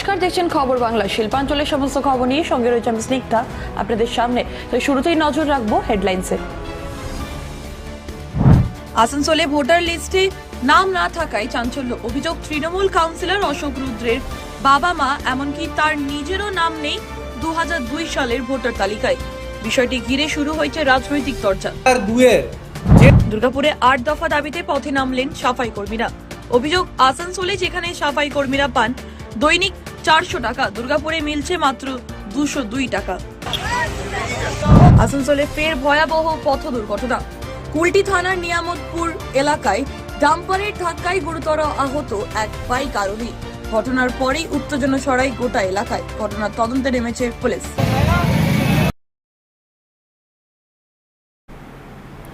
নমস্কার দেখছেন খবর বাংলা। শিল্পাঞ্চলের সমস্ত খবর নিয়ে সঙ্গে রয়েছে আমি স্নিগ্ধা আপনাদের সামনে। তো শুরুতেই নজর রাখব হেডলাইন্সে। আসানসোলে ভোটার লিস্টে নাম না থাকায় চাঞ্চল্য। অভিযোগ তৃণমূল কাউন্সিলর অশোক রুদ্রের বাবা মা এমনকি তার নিজেরও নাম নেই দু সালের ভোটার তালিকায়। বিষয়টি ঘিরে শুরু হয়েছে রাজনৈতিক চর্চা। আর দুয়ের। যে দুর্গাপুরে আট দফা দাবিতে পথে নামলেন সাফাই কর্মীরা। অভিযোগ আসানসোলে যেখানে সাফাই কর্মীরা পান দৈনিক চারশো টাকা, দুর্গাপুরে মিলছে মাত্র দুশো দুই টাকা। আসানসোলে ফের ভয়াবহ পথ দুর্ঘটনা। কুলটি থানার নিয়ামতপুর এলাকায় ডাম্পারের ধাক্কায় গুরুতর আহত এক বাইক আরোহী। ঘটনার পরেই উত্তেজনা ছড়ায় গোটা এলাকায় ঘটনার তদন্তে নেমেছে পুলিশ।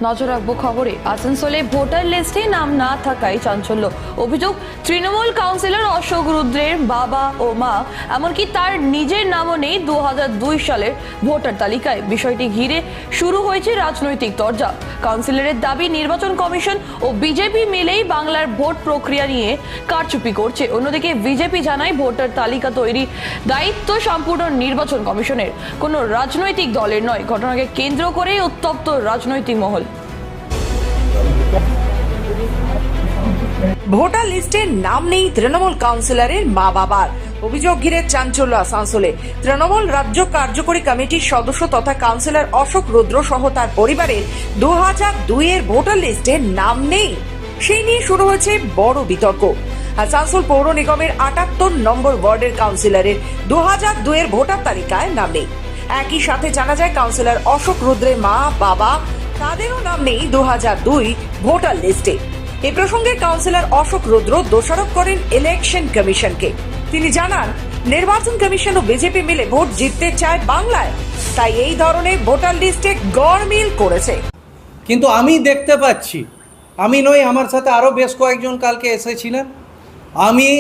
নজর রাখব খবরে। আসানসোলে ভোটার লিস্টে নাম না থাকায় চাঞ্চল্য। অভিযোগ, তৃণমূল কাউন্সিলর অশোক রুদ্রের বাবা ও মা, এমনকি তার নিজের নামও নেই দু হাজার দুই সালের ভোটার তালিকায়। বিষয়টি ঘিরে শুরু হয়েছে রাজনৈতিক দরজা কাউন্সিলরের দাবি, নির্বাচন কমিশন ও বিজেপি মিলেই বাংলার ভোট প্রক্রিয়া নিয়ে কারচুপি করছে। অন্যদিকে বিজেপি জানায় ভোটার তালিকা তৈরি দায়িত্ব সম্পূর্ণ নির্বাচন কমিশনের। কোনো রাজনৈতিক দলের নয়। ঘটনাকে কেন্দ্র করেই উত্তপ্ত রাজনৈতিক মহল। ভোটার লিস্টে নাম নেই তৃণমূল কাউন্সিলরের মা বাবার। অভিযোগ ঘিরে চাঞ্চল্য আসানসোলে। তৃণমূল রাজ্য কার্যকরী কমিটির সদস্য তথা কাউন্সিলর অশোক রুদ্র সহ তার পরিবারের দু হাজার দুইয়ের ভোটার লিস্টে নাম নেই। সেই নিয়ে শুরু হয়েছে বড় বিতর্ক। আসানসোল পৌর নিগমের আটাত্তর নম্বর ওয়ার্ডের কাউন্সিলরের দু হাজার দুইয়ের ভোটার তালিকায় নাম নেই। একই সাথে জানা যায়, কাউন্সিলর অশোক রুদ্রের মা, বাবা, তাদেরও নাম নেই দু হাজার দুই ভোটার লিস্টে। এ প্রসঙ্গে কাউন্সিলর অশোক রুদ্র দোষারোপ করেন ইলেকশন কমিশনকে। তিনি জানান, নির্বাচন কমিশন ও বিজেপি মিলে ভোট জিততে চায় বাংলায়। তাই এই ধরনের ভোটার লিস্টে গড়মিল করেছে। কিন্তু আমি দেখতে পাচ্ছি, আমি নই, আমার সাথে আরও বেশ কয়েকজন কালকে এসেছিলেন। আমি,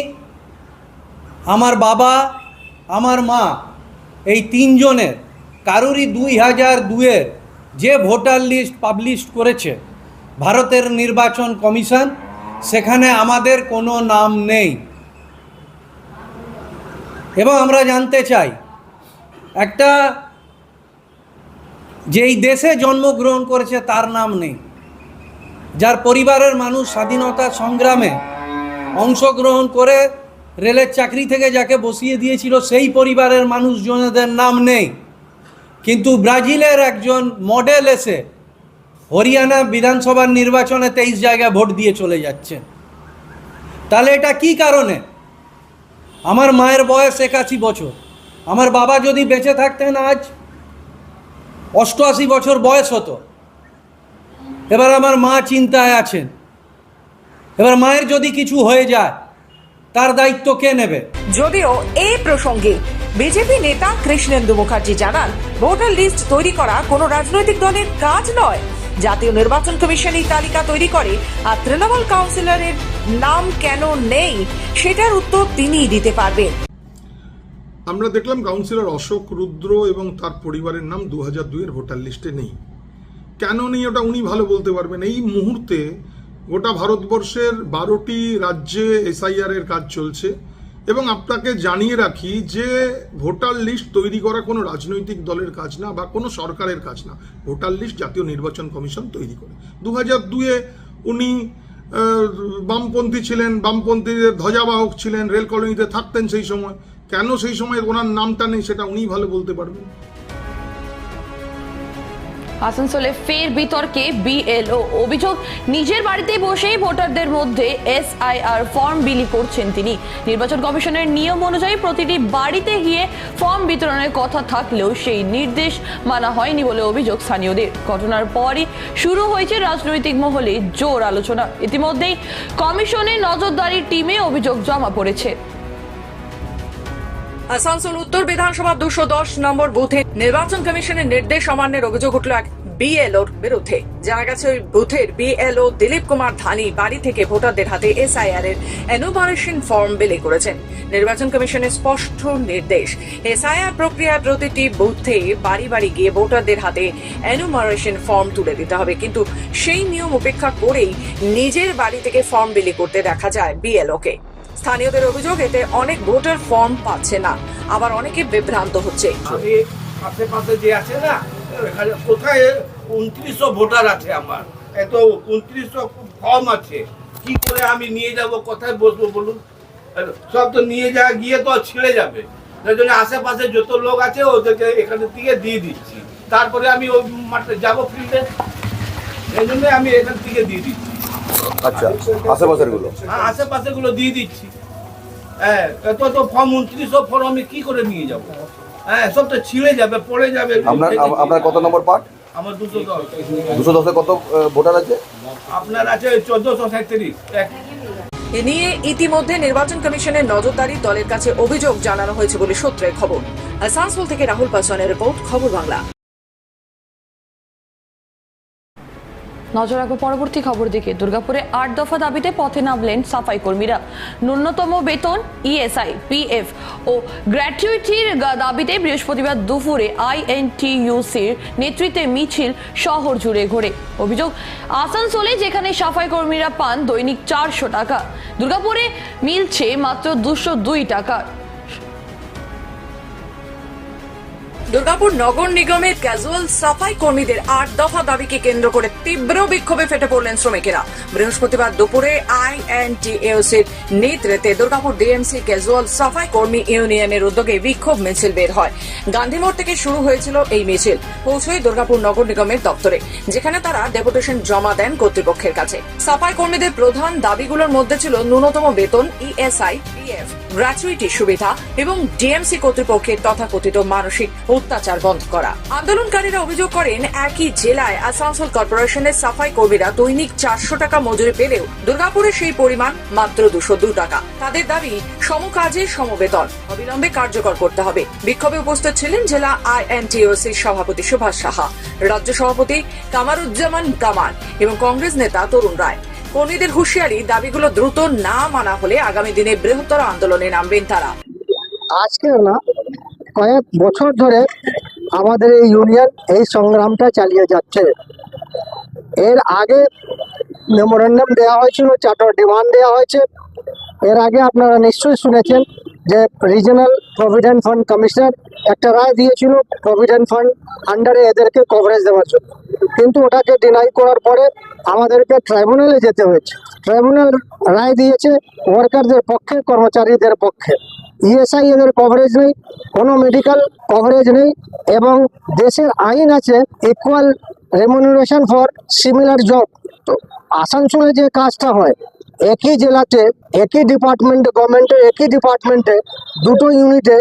আমার বাবা, আমার মা, এই তিনজনের, কারোরই দুই হাজার দুয়ের যে ভোটার লিস্ট পাবলিশ করেছে ভারতের নির্বাচন কমিশন, সেখানে আমাদের কোনো নাম নেই। এবং আমরা জানতে চাই, একটা যেই দেশে জন্মগ্রহণ করেছে তার নাম নেই। যার পরিবারের মানুষ স্বাধীনতা সংগ্রামে অংশগ্রহণ করে রেলের চাকরি থেকে যাকে বসিয়ে দিয়েছিল, সেই পরিবারের মানুষজনদের নাম নেই। কিন্তু ব্রাজিলের একজন মডেল এসে হরিয়ানা বিধানসভার নির্বাচনে তেইশ জায়গায় ভোট দিয়ে চলে যাচ্ছেন তাহলে এটা কি কারণে? আমার মায়ের বয়স একাশি বছর। আমার বাবা যদি বেঁচে থাকতেন আজ, অষ্টআশি বছর বয়স হতো। এবার আমার মা চিন্তায় আছেন। এবার মায়ের যদি কিছু হয়ে যায়, তার দায়িত্ব কে নেবে? যদিও এই প্রসঙ্গে বিজেপি নেতা কৃষ্ণেন্দু মুখার্জি জানান, ভোটার লিস্ট তৈরি করা কোনো রাজনৈতিক দলের কাজ নয়। জাতীয় নির্বাচন কমিশন এই তালিকা তৈরি করে, আর তৃণমূল কাউন্সিলরের নাম কেন নেই সেটার উত্তর তিনিই দিতে পারবেন। আমরা দেখলাম কাউন্সিলর অশোক রুদ্র এবং তার পরিবারের নাম দু হাজার দুইয়ের ভোটার লিস্টে নেই। কেন নেই ওটা উনি ভালো বলতে পারবেন। এই মুহূর্তে গোটা ভারতবর্ষের বারোটি রাজ্যে এসআইআর এর কাজ চলছে। এবং আপনাকে জানিয়ে রাখি যে ভোটার লিস্ট তৈরি করা কোনো রাজনৈতিক দলের কাজ না বা কোনো সরকারের কাজ না। ভোটার লিস্ট জাতীয় নির্বাচন কমিশন তৈরি করে। দু হাজার দুয়ে উনি বামপন্থী ছিলেন বামপন্থীদের ধ্বজাবাহক ছিলেন, রেল কলোনিতে থাকতেন সেই সময়। কেন সেই সময় ওনার নামটা নেই সেটা উনিই ভালো বলতে পারবেন। আসানসোলে ফের বিতর্কে বিএলও অভিযোগ। নিজের বাড়িতে বসেই ভোটারদের মধ্যে এসআইআর ফর্ম বিলি করছেন তিনি। নির্বাচন কমিশনের নিয়ম অনুযায়ী প্রতিটি বাড়িতে গিয়ে ফর্ম বিতরণের কথা থাকলেও সেই নির্দেশ মানা হয়নি বলে অভিযোগ স্থানীয়দের। ঘটনার পরই শুরু হয়েছে রাজনৈতিক মহলে জোর আলোচনা। ইতিমধ্যেই কমিশনের নজরদারি টিমে অভিযোগ জমা পড়েছে। আসানসোল উত্তর বিধানসভা দুশো দশ নম্বর বুথে নির্বাচন কমিশনের নির্দেশ অমান্যের অভিযোগ উঠল এক বিএলওর বিরুদ্ধে। জানা গেছে ওই বুথের বিএলও দিলীপ কুমার ধানি বাড়ি থেকে ভোটারদের হাতে এসআইআর এর এনুমারেশন ফর্ম বিলি করেছেন। নির্বাচন কমিশনের স্পষ্ট নির্দেশ, এসআইআর প্রক্রিয়ায় প্রতিটি বুথে বাড়ি বাড়ি গিয়ে ভোটারদের হাতে এনুমারেশন ফর্ম তুলে দিতে হবে। কিন্তু সেই নিয়ম উপেক্ষা করেই নিজের বাড়ি থেকে ফর্ম বিলি করতে দেখা যায় বিএলওকে। স্থানীয়দের অভিযোগ, এতে অনেক ভোটার ফর্ম পাচ্ছে না। আবার অনেকে বিভ্রান্ত হচ্ছে। আশেপাশে যে আছে না কোথায় উনত্রিশশো ভোটার আছে আমার। এত উনত্রিশশো ফর্ম আছে। কি করে আমি নিয়ে যাব, কোথায় বসবো বলুন? সব তো নিয়ে যা, গিয়ে তো ছিঁড়ে যাবে। তাই জন্য আশেপাশে যত লোক আছে, ওদেরকে এখানে থেকে দিয়ে দিচ্ছি। তারপরে আমি ওই মাঠে যাব ফিল্ডে। এই জন্য আমি এখান থেকে দিয়ে দিচ্ছি। আচ্ছা আশেপাশেরগুলো হ্যাঁ আশেপাশে গুলো দিয়ে দিচ্ছি। হ্যাঁ এত তো ফর্ম উনত্রিশশো ফর্ম আমি কি করে নিয়ে যাব? হ্যাঁ সব তো ছিঁড়ে যাবে পড়ে যাবে। আপনার আপনার কত নম্বর পার্ট? আমার দুশো দশ। দুশো দশে কত ভোটার আছে? আপনার আছে চোদ্দশো সাঁত্রিশ এ নিয়ে ইতিমধ্যে নির্বাচন কমিশনের নজরদারি দলের কাছে অভিযোগ জানানো হয়েছে বলে সূত্রের খবর। আসানসোল থেকে রাহুল পাসওয়ানের রিপোর্ট খবর বাংলা। নজর রাখব পরবর্তী খবর দিকে। দুর্গাপুরে আট দফা দাবিতে পথে নামলেন সাফাই কর্মীরা। ন্যূনতম বেতন ইএসআই পিএফ ও গ্র্যাচুইটির দাবিতে বৃহস্পতিবার দুপুরে আইএনটিইউসির নেতৃত্বে মিছিল শহর জুড়ে ঘোরে। অভিযোগ, আসানসোলে যেখানে সাফাই কর্মীরা পান দৈনিক চারশো টাকা। দুর্গাপুরে মিলছে মাত্র দুশো দুই টাকা। দুর্গাপুর নগর নিগমের ক্যাজুয়াল সাফাই কর্মীদের আট দফা দাবিকে কেন্দ্র করে তীব্র বিক্ষোভে ফেটে পড়লেন শ্রমিকেরা। বৃহস্পতিবার দুপুরে আইএনটিএসির নেতৃত্বে দুর্গাপুর ডিএমসি ক্যাজুয়াল সাফাই কর্মী ইউনিয়নের উদ্যোগে বিক্ষোভ মিছিল বের হয়। গান্ধীমোড় থেকে শুরু হয়েছিল এই মিছিল। পৌঁছয় দুর্গাপুর নগর নিগমের দপ্তরে, যেখানে তারা ডেপুটেশন জমা দেন কর্তৃপক্ষের কাছে। সাফাই কর্মীদের প্রধান দাবিগুলোর মধ্যে ছিল ন্যূনতম বেতন, ইএসআই, পিএফ গ্র্যাচুইটি সুবিধা এবং ডিএমসি কর্তৃপক্ষের তথাকথিত মানসিক অত্যাচার বন্ধ করা। আন্দোলনকারীরা অভিযোগ করেন, একই জেলায় আসানসোল কর্পোরেশনের সাফাই কর্মীরা দৈনিক চারশো টাকা মজুরি পেলেও দুর্গাপুরে সেই পরিমাণ মাত্র দুশো দু টাকা। তাদের দাবি, সমকাজে সমবেতন। অবিলম্বে কার্যকর করতে হবে। বিক্ষোভে উপস্থিত ছিলেন জেলা আইএনটিওসির সভাপতি সুভাষ সাহা, রাজ্য সভাপতি কামারুজ্জামান কামাল এবং কংগ্রেস নেতা তরুণ রায়। কর্মীদের হুঁশিয়ারি, দাবিগুলো দ্রুত না মানা হলে আগামী দিনে বৃহত্তর আন্দোলনে নামবেন তারা। আজকে না কয়েক বছর ধরে আমাদের এই ইউনিয়ন এই সংগ্রামটা চালিয়ে যাচ্ছে। এর আগে মেমোরেন্ডাম দেওয়া হয়েছিল চারটা ডিমান্ড দেওয়া হয়েছে। এর আগে আপনারা নিশ্চয়ই শুনেছেন যে রিজনাল প্রভিডেন্ট ফান্ড কমিশনার একটা রায় দিয়েছিল প্রভিডেন্ট ফান্ড আন্ডারে এদেরকে কভারেজ দেওয়ার জন্য। কিন্তু ওটাকে ডিনাই করার পরে আমাদেরকে ট্রাইব্যুনালে যেতে হয়েছে। ট্রাইব্যুনাল রায় দিয়েছে ওয়ার্কারদের পক্ষে, কর্মচারীদের পক্ষে। ইএসআই এদের কভারেজ নেই, কোনো মেডিকেল কভারেজ নেই, এবং দেশের আইন আছে equal remuneration for similar job তো আসানসোলে যে কাজটা হয় একই জেলাতে, একই ডিপার্টমেন্টে গভর্নমেন্টের একই ডিপার্টমেন্টে দুটো ইউনিটে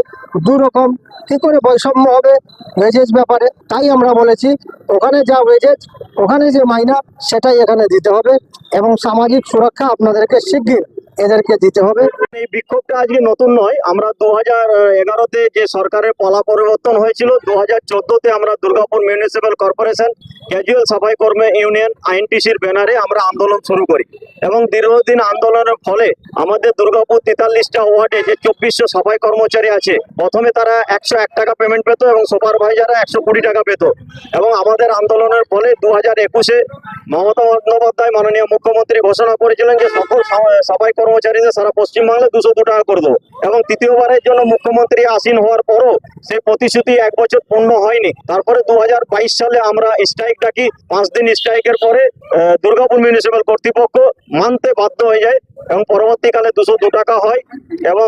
দু রকম কী করে বৈষম্য হবে ওয়েজেস ব্যাপারে? তাই আমরা বলেছি, ওখানে যা ওয়েজেস ওখানে যে মাইনা, সেটাই এখানে দিতে হবে এবং সামাজিক সুরক্ষা আপনাদেরকে শিগগির এদেরকে দিতে হবে। এই বিক্ষোভটা আজকে নতুন নয়, আমরা দু হাজার এগারোতে যে সরকারের পলা পরিবর্তন হয়েছিল দু হাজার চোদ্দোতে আমরা দুর্গাপুর মিউনিসিপ্যাল কর্পোরেশন ক্যাজুয়াল সাফাই কর্মী ইউনিয়ন আইএনটিসির ব্যানারে আমরা আন্দোলন শুরু করি এবং দীর্ঘদিন আন্দোলনের ফলে আমাদের দুর্গাপুর তেতাল্লিশটা ওয়ার্ডে যে চব্বিশশো সাফাই কর্মচারী আছে, প্রথমে তারা একশো এক টাকা পেমেন্ট পেত এবং সুপারভাইজাররা একশো কুড়ি টাকা পেত। এবং আমাদের আন্দোলনের ফলে দু হাজার একুশে মমতা বন্দ্যোপাধ্যায় মাননীয় মুখ্যমন্ত্রী ঘোষণা করেছিলেন যে সকল সাফাই কর্মচারীদের সারা পশ্চিমবাংলায় দুশো দু টাকা করে দেবো। এবং তৃতীয়বারের জন্য মুখ্যমন্ত্রী আসীন হওয়ার পরও সেই প্রতিশ্রুতি এক বছর পূর্ণ হয়নি। তারপরে দু হাজার বাইশ সালে আমরা স্ট্রাইক ডাকি পাঁচ দিন স্ট্রাইকের পরে দুর্গাপুর মিউনিসিপ্যাল কর্তৃপক্ষ মানতে বাধ্য হয়ে যায় এবং পরবর্তীকালে দুশো দু টাকা হয় এবং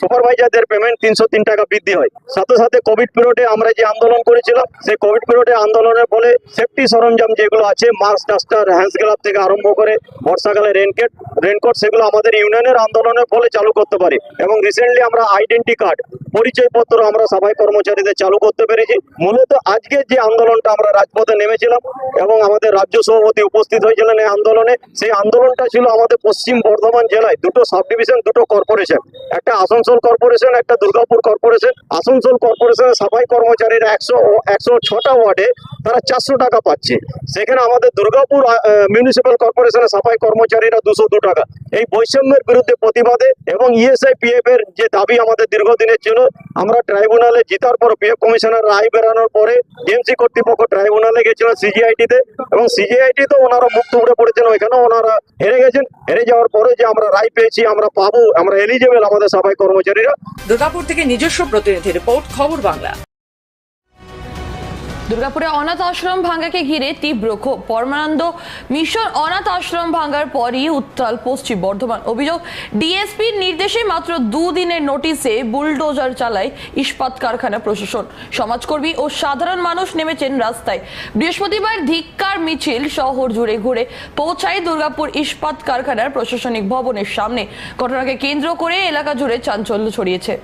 সুপারভাইজারদের পেমেন্ট তিনশো তিন টাকা বৃদ্ধি হয়। সাথে সাথে কোভিড পিরিয়ডে আমরা যে আন্দোলন করেছিলাম, সেই কোভিড পিরিয়ডে আন্দোলনের ফলে সেফটি সরঞ্জাম যেগুলো আছে মাস্ক ডাস্টার হ্যান্ড গ্লাভ থেকে আরম্ভ করে বর্ষাকালে রেনকেট রেনকোট সেগুলো আমাদের ইউনিয়নের আন্দোলনের ফলে চালু করতে পারি। এবং রিসেন্টলি আমরা আইডেন্টি কার্ড পরিচয়পত্র আমরা সবাই কর্মচারীদের চালু করতে পেরেছি। মূলত আজকে যে আন্দোলনটা আমরা রাজপথে নেমেছিলাম এবং আমাদের রাজ্য সভাপতি উপস্থিত হয়েছিলেন এই আন্দোলনে, সেই আন্দোলনটা ছিল আমাদের পশ্চিম বর্ধমান জেলায় দুটো সাব ডিভিশন দুটো কর্পোরেশন। একটা আসানসোল কর্পোরেশন, একটা দুর্গাপুর কর্পোরেশন। আসানসোল কর্পোরেশনের সাফাই কর্মচারীরা একশো একশো ছটা ওয়ার্ডে তারা চারশো টাকা পাচ্ছে। সেখানে আমাদের দুর্গাপুর মিউনিসিপ্যাল কর্পোরেশনের সাফাই কর্মচারীরা দুশো দু টাকা। এই বৈষম্যের বিরুদ্ধে প্রতিবাদে এবং ইএসআই পিএফ এর যে দাবি আমাদের দীর্ঘদিনের ছিল, আমরা ট্রাইব্যুনালে জিতার পর পিএফ কমিশনের রায় বেরানোর পরে ডিএমসি কর্তৃপক্ষ ট্রাইব্যুনালে গেছিল গেছিলেন সিজিআইটি তে এবং সিজিআইটি তো ওনারা মুক্ত থুবড়ে পড়েছেন। ওইখানে ওনারা হেরে গেছেন। হেরে যাওয়ার পরে যে আমরা রায় পেয়েছি, আমরা পাবো, আমরা এলিজেবল আমাদের সবাই কর্মচারীরা। দুর্গাপুর থেকে নিজস্ব প্রতিনিধি রিপোর্ট, খবর বাংলা। দুর্গাপুরে অনাথ আশ্রম ভাঙ্গাকে ঘিরে তীব্র ক্ষোভ। পরমানন্দ মিশন অনাথ আশ্রম ভাঙ্গার পরই উত্তাল পশ্চিম বর্ধমান অভিযোগ। ডিএসপির নির্দেশে মাত্র দুদিনের নোটিশে বুলডোজার চালায় ইস্পাত কারখানা প্রশাসন। সমাজকর্মী ও সাধারণ মানুষ নেমেছেন রাস্তায়। বৃহস্পতিবার ধিক্কার মিছিল শহর জুড়ে ঘুরে পৌঁছায় দুর্গাপুর ইস্পাত কারখানার প্রশাসনিক ভবনের সামনে। ঘটনাকে কেন্দ্র করে এলাকা জুড়ে চাঞ্চল্য ছড়িয়েছে।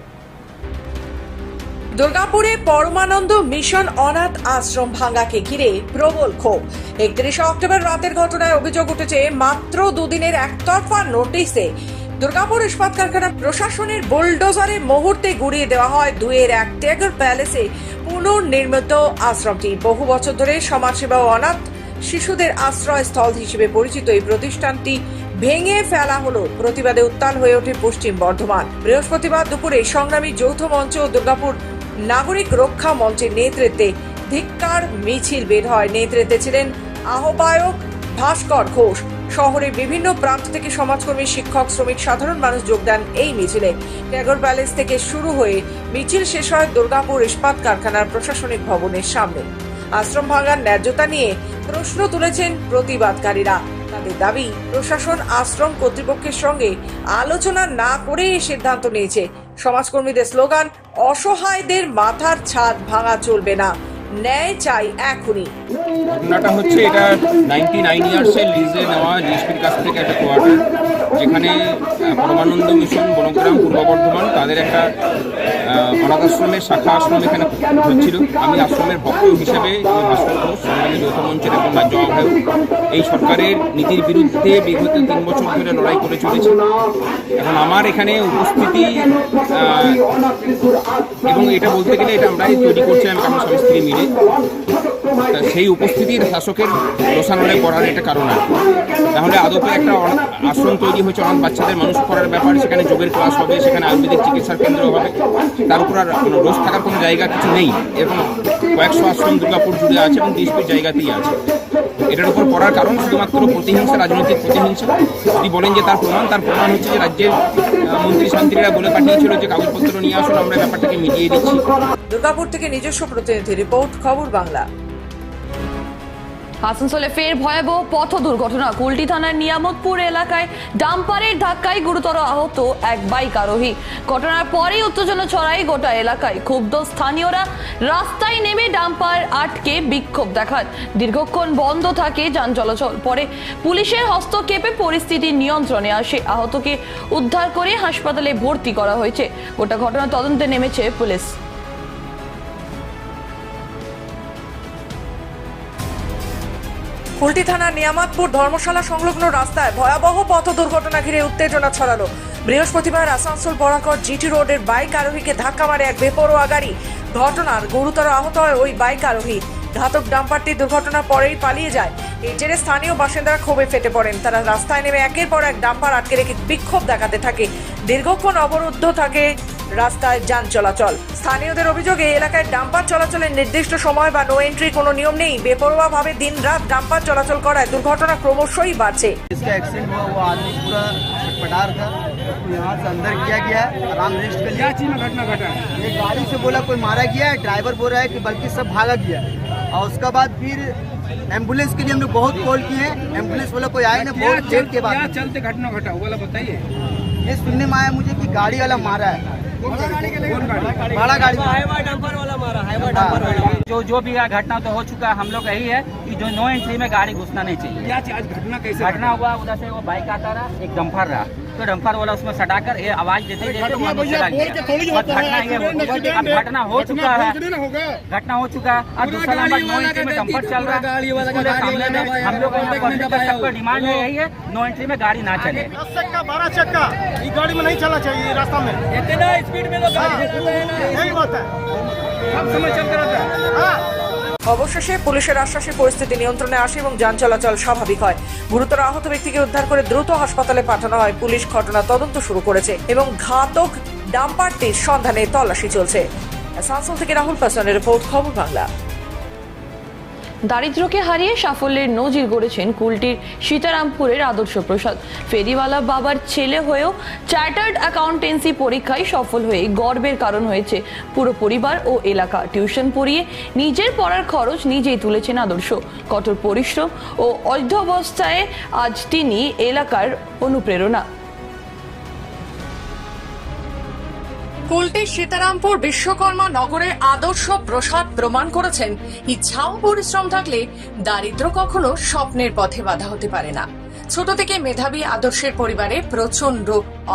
দুর্গাপুরে পরমানন্দ মিশন অনাথ আশ্রম ভাঙ্গাকে ঘিরে প্রবল ক্ষোভ। একত্রিশে অক্টোবর রাতের ঘটনায় অভিযোগ উঠেছে, মাত্র দুদিনের একতরফা নোটিশে দুর্গাপুর ইস্পাত কারখানা প্রশাসনের বুলডোজারে মুহূর্তে গুড়িয়ে দেওয়া হয়। দুয়ের এক ট্যাগর প্যালেসে পুনর্নির্মিত আশ্রমটি। বহু বছর ধরে সমাজসেবা ও অনাথ শিশুদের আশ্রয়স্থল হিসেবে পরিচিত এই প্রতিষ্ঠানটি ভেঙে ফেলা হলো। প্রতিবাদে উত্তাল হয়ে ওঠে পশ্চিম বর্ধমান। বৃহস্পতিবার দুপুরে সংগ্রামী যৌথ মঞ্চ ও দুর্গাপুর নাগরিক রক্ষা মঞ্চের নেতৃত্বে ধিক্কার মিছিল বের হয়। নেতৃত্বে ছিলেন আহ্বায়ক ভাস্কর ঘোষ। শহরের বিভিন্ন প্রান্ত থেকে সমাজকর্মী, শিক্ষক, শ্রমিক, সাধারণ মানুষ যোগদান এই মিছিলে। ট্যাগর প্যালেস থেকে শুরু হয়ে মিছিল শেষ হয় দুর্গাপুর ইস্পাত কারখানার প্রশাসনিক ভবনের সামনে। আশ্রম ভাঙার ন্যায্যতা নিয়ে প্রশ্ন তুলেছেন প্রতিবাদকারীরা। তাদের দাবি, প্রশাসন আশ্রম কর্তৃপক্ষের সঙ্গে আলোচনা না করে সিদ্ধান্ত নিয়েছে। সমাজকর্মীদের স্লোগান অসহায়দের মাথার ছাদ ভাঙা চলবে না। ন্যায় চাই এখনই। ঘটনাটা হচ্ছে এটা নাইনটি নাইন ইয়ার্সের লিজে নেওয়া জিএসপির কাছ থেকে একটা কোয়ার্টার যেখানে পরমানন্দ মিশন, বনগ্রাম, পূর্ব বর্ধমান তাদের একটা অনাথ আশ্রমের শাখা আশ্রম এখানে হচ্ছিল। আমি আশ্রমের ভক্ত হিসেবে যৌথ মঞ্চের একজন রাজ্য আহ্বায়ক। এই সরকারের নীতির বিরুদ্ধে বিগত তিন বছর ধরে লড়াই করে চলেছে। এখন আমার এখানে উপস্থিতি এবং এটা বলতে গেলে এটা আমরাই তৈরি করছি, আমি আমার স্বামী স্ত্রী মিলে। সেই উপস্থিতির শাসকের রোষানলে পড়ার একটা কারণ আছে তাহলে আদপে একটা আশ্রম তৈরি হয়েছে, অনাথ বাচ্চাদের মানুষ করার ব্যাপার। সেখানে যোগের ক্লাস হবে, সেখানে আয়ুর্বেদিক চিকিৎসার কেন্দ্র হবে। তার উপর আর রোজ থাকার কোনো জায়গা কিছু নেই। এরকম কয়েকশো আশ্রম দুর্গাপুর জুড়ে আছে এবং ডিএসপির জায়গাতেই আছে। এটার উপর পড়ার কারণ শুধুমাত্র প্রতিহিংসা, রাজনৈতিক প্রতিহিংসা। যদি বলেন যে তার প্রমাণ তার প্রমাণ হচ্ছে যে রাজ্যের মন্ত্রী শান্তিরা বলে পাঠিয়েছিল যে কাগজপত্র নিয়ে আসুন, আমরা ব্যাপারটাকে মিটিয়ে দিচ্ছি। দুর্গাপুর থেকে নিজস্ব প্রতিনিধি রিপোর্ট, খবর বাংলা। আসানসোলে ফের ভয়াবহ পথ দুর্ঘটনা। কুলটি থানার নিয়ামতপুর এলাকায় ডাম্পারের ধাক্কায় গুরুতর আহত এক বাইক আরোহী। ঘটনার পরেই উত্তেজনা ছড়াই গোটা এলাকায়। ক্ষুব্ধ স্থানীয়রা রাস্তায় নেমে ডাম্পার আটকে বিক্ষোভ দেখান দীর্ঘক্ষণ বন্ধ থাকে যান চলাচল। পরে পুলিশের হস্তক্ষেপে পরিস্থিতি নিয়ন্ত্রণে আসে। আহতকে উদ্ধার করে হাসপাতালে ভর্তি করা হয়েছে। গোটা ঘটনা তদন্তে নেমেছে পুলিশ। কুলটি থানার নিয়ামতপুর ধর্মশালা সংলগ্ন রাস্তায় ভয়াবহ পথ দুর্ঘটনা ঘিরে উত্তেজনা ছড়ালো। বৃহস্পতিবার আসানসোল বরাকর জিটি রোডের বাইক আরোহীকে ধাক্কা মারে এক বেপরোয়া গাড়ি। ঘটনার গুরুতর আহত হয় ওই বাইক আরোহী। ঘাতক ডাম্পারটি দুর্ঘটনার পরেই পালিয়ে যায়। এই জেরে স্থানীয় বাসিন্দারা ক্ষোভে ফেটে পড়েন। তারা রাস্তায় নেমে একের পর এক ডাম্পার আটকে রেখে বিক্ষোভ দেখাতে থাকে। দীর্ঘক্ষণ অবরুদ্ধ থাকে রাস্তায় যান চলাচল স্থানীয়দের অভিযোগে এই এলাকায় ডাম্পার চলাচলের নির্দিষ্ট সময় বা নো এন্ট্রি কোনো নিয়ম নেই বেপরোয়াভাবে দিন রাত ডাম্পার চলাচল করায় দুর্ঘটনা ক্রমশই বাড়ছে जिसका एक्सीडेंट हुआ वो आदमी पूरा छटपटार था यहाँ से अंदर किया गया है आराम रेस्ट कर लिया चीज में घटना घटा ये गाड़ी से बोला कोई मारा गया है ड्राइवर बोल रहा है कि बल्कि सब भागा गया है और उसका बाद फिर एम्बुलेंस के लिए हम लोग बहुत कॉल किए हैं एम्बुलेंस वाला कोई आया ना बहुत देर के बाद चलते घटना घटा वो वाला बताइए ये सुनने में आया मुझे कि गाड़ी वाला मारा है। बड़ा गाड़ी। डंपर वाला मारा वाला जो जो भी है घटना तो हो चुका है हम लोग यही है कि जो नो एंट्री में गाड़ी घुसना नहीं चाहिए। क्या आज घटना कैसे घटना हुआ उधर से वो बाइक आता रहा एक डंपर रहा। तो डंपर वाला उसमें सटाकर ये आवाज़ देते देते वो चला गया घटना ये हो अब घटना हो चुका है। घटना हो चुका है। अब दूसरा नंबर नो एंट्री में डंपर चल रहा है। सामने में हम लोग सबका डिमांड है यही है। नो एंट्री में गाड़ी ना चले। दस चक्का बारह चक्का। ये गाड़ी में नहीं चलना चाहिए रास्ता में। इतना स्पीड में यही बात है। सब समय चलते रहता है। অবশেষে পুলিশের আশ্বাসে পরিস্থিতি নিয়ন্ত্রণে আসে এবং যান চলাচল স্বাভাবিক হয়। গুরুতর আহত ব্যক্তিকে উদ্ধার করে দ্রুত হাসপাতালে পাঠানো হয়। পুলিশ ঘটনা তদন্ত শুরু করেছে এবং ঘাতক ডাম্পারটির সন্ধানে তল্লাশি চলছে। আসানসোল থেকে রাহুল পাসওয়ানের রিপোর্ট, খবর বাংলা। দারিদ্র্যকে হারিয়ে সাফল্যের নজির গড়েছেন কুলটির সীতারামপুরের আদর্শ প্রসাদ। ফেরিওয়ালা বাবার ছেলে হয়েও চার্টার্ড অ্যাকাউন্টেন্সি পরীক্ষায় সফল হয়ে গর্বের কারণ হয়েছে পুরো পরিবার ও এলাকা। টিউশন পড়িয়ে নিজের পড়ার খরচ নিজেই তুলেছেন আদর্শ। কঠোর পরিশ্রম ও অধ্যবস্থায় আজ তিনি এলাকার অনুপ্রেরণা। কুলটি সীতারামপুর বিশ্বকর্মা নগরে আদর্শ প্রসাদ প্রমাণ করেছেন। ইচ্ছাও পরিশ্রম থাকলে দারিদ্র কখনো স্বপ্নের পথে বাধা হতে পারে না। ছোট থেকে মেধাবী আদর্শের পরিবারে প্রচণ্ড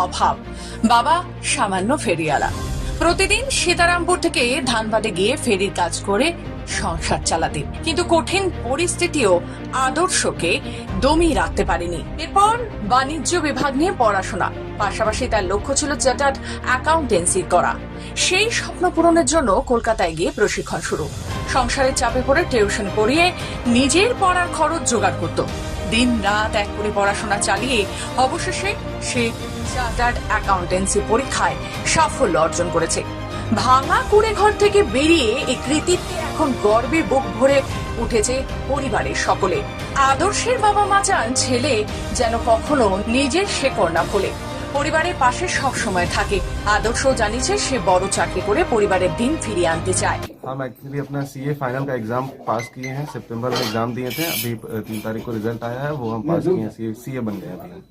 অভাব। বাবা সামান্য ফেরিয়ালা প্রতিদিন সীতারামপুর থেকে ধানবাদে গিয়ে ফেরির কাজ করে সংসার চালাতেন কিন্তু কঠিন পরিস্থিতিও আদর্শকে দমিয়ে রাখতে পারেনি। এরপর বাণিজ্য বিভাগ নিয়ে পড়াশোনা। পাশাপাশি তার লক্ষ্য ছিল চার্টার্ড অ্যাকাউন্টেন্সি করা। সেই স্বপ্ন পূরণের জন্য কলকাতায় গিয়ে প্রশিক্ষণ শুরু। সংসারের চাপে পড়ে টিউশন পড়িয়ে নিজের পড়ার খরচ জোগাড় করত। দিন রাত এক করে পড়াশোনা চালিয়ে অবশেষে সে চার্টার্ড অ্যাকাউন্টেন্সি পরীক্ষায় সাফল্য অর্জন করেছে। ভাঙা কুড়ে ঘর থেকে বেরিয়ে এই কৃতিত্বে এখন গর্বে বুক ভরে উঠেছে পরিবারের সকলে আদর্শের বাবা মা চান ছেলে যেন কখনো নিজের শেকড় না খোলে পরিবারের পাশে সব সময় থাকে আদর্শ জানিয়েছে সে বড় চাকরি করে পরিবারের দিন ফিরিয়ে আনতে চায় हम एक्चुअली अपना सी ए फाइनल का एग्जाम पास किए हैं सितंबर में एग्जाम दिए थे अभी तीन तारीख को रिजल्ट आया है वो हम पास किए हैं सी ए बन गए अभी हम।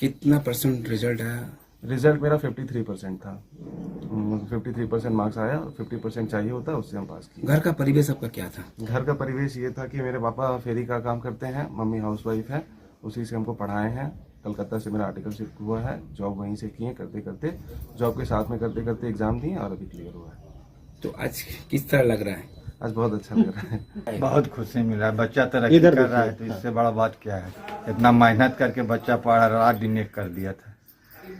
कितना परसेंट रिजल्ट है रिज़ल्ट मेरा 53 परसेंट था। फिफ्टी थ्री परसेंट मार्क्स आया फिफ्टी परसेंट चाहिए होता उससे हम पास किए। घर का परिवेश आपका क्या था? घर का परिवेश ये था कि मेरे पापा फेरी का काम करते हैं मम्मी हाउस वाइफ है उसी से हमको पढ़ाए हैं। कलकत्ता से मेरा आर्टिकलशिप हुआ है जॉब वहीं से किए करते करते जॉब के साथ में करते करते एग्ज़ाम दिए और अभी क्लियर हुआ है। तो आज किस तरह लग रहा है? आज बहुत अच्छा लग रहा है। बहुत खुशी मिला है बच्चा तरक्की कर रहा है तो इससे बड़ा बात क्या है? इतना मेहनत करके बच्चा पढ़ा रात दिन एक कर दिया था।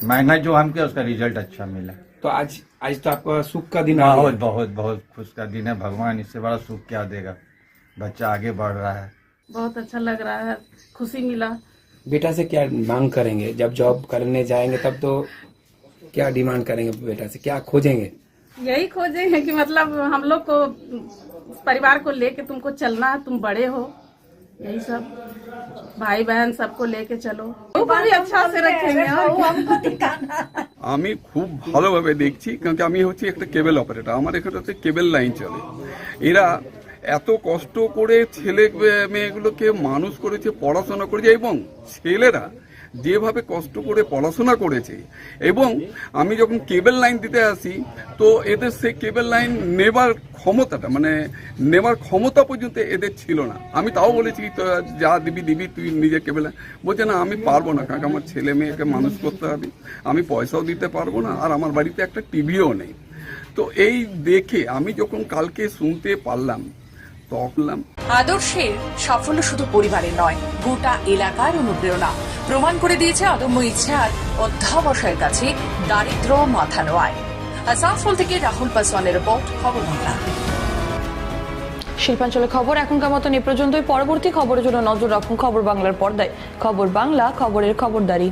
मेहनत जो हम किया उसका रिज़ल्ट अच्छा मिला। तो आज आज तो आपका सुख का दिन आ बहुत बहुत बहुत खुश का दिन है। भगवान इससे बड़ा सुख क्या देगा? बच्चा आगे बढ़ रहा है। बहुत अच्छा लग रहा है। खुशी मिला। बेटा से क्या मांग करेंगे? जब जॉब करने जाएँगे तब तो क्या डिमांड करेंगे बेटा से? क्या खोजेंगे? यही खोजेंगे कि मतलब हम लोग को परिवार को लेके तुमको चलना है तुम बड़े हो। यही सब भाई बहन सबको लेके चलो वो भी अच्छा से रखेंगे और আমি খুব ভালোভাবে দেখছি কারণ কি আমি হচ্ছি একটা কেবল অপারেটর আমার এখানে হচ্ছে কেবল লাইন চলে এরা এত কষ্ট করে ছেলে মেয়েগুলোকে মানুষ করেছে পড়াশোনা করেছে এবং ছেলেরা যেভাবে কষ্ট করে পড়াশোনা করেছে, এবং আমি যখন কেবল লাইন দিতে আসি, তো এদের সেই কেবল লাইন নেবার ক্ষমতাটা মানে নেবার ক্ষমতা পর্যন্ত এদের ছিল না। আমি তাও বলেছি তো যা দিবি দিবি, তুই নিজে কেবল বলছে, না, আমি পারব না, কারণ আমার ছেলে মেয়েকে মানুষ করতে হবে। আমি পয়সাও দিতে পারব না, আর আমার বাড়িতে একটা টিভিও নেই। তো এই দেখে আমি যখন কালকে শুনতে পারলাম তখন আদর্শের সাফল্য শুধু পরিবারের নয় গোটা এলাকার অনুপ্রেরণা। প্রমাণ করে দিয়েছে অদম্য ইচ্ছা আর অধ্যাবসায়ের কাছে দারিদ্র মাথা নোয়ায়। আসানসোল থেকে রাহুল পাসওয়ানের রিপোর্ট খবর বাংলা। শিল্পাঞ্চলের খবর এখনকার মতন এ পর্যন্তই। পরবর্তী খবরের জন্য নজর রাখুন খবর বাংলার পর্দায়। খবর বাংলা খবরের খবরদারি।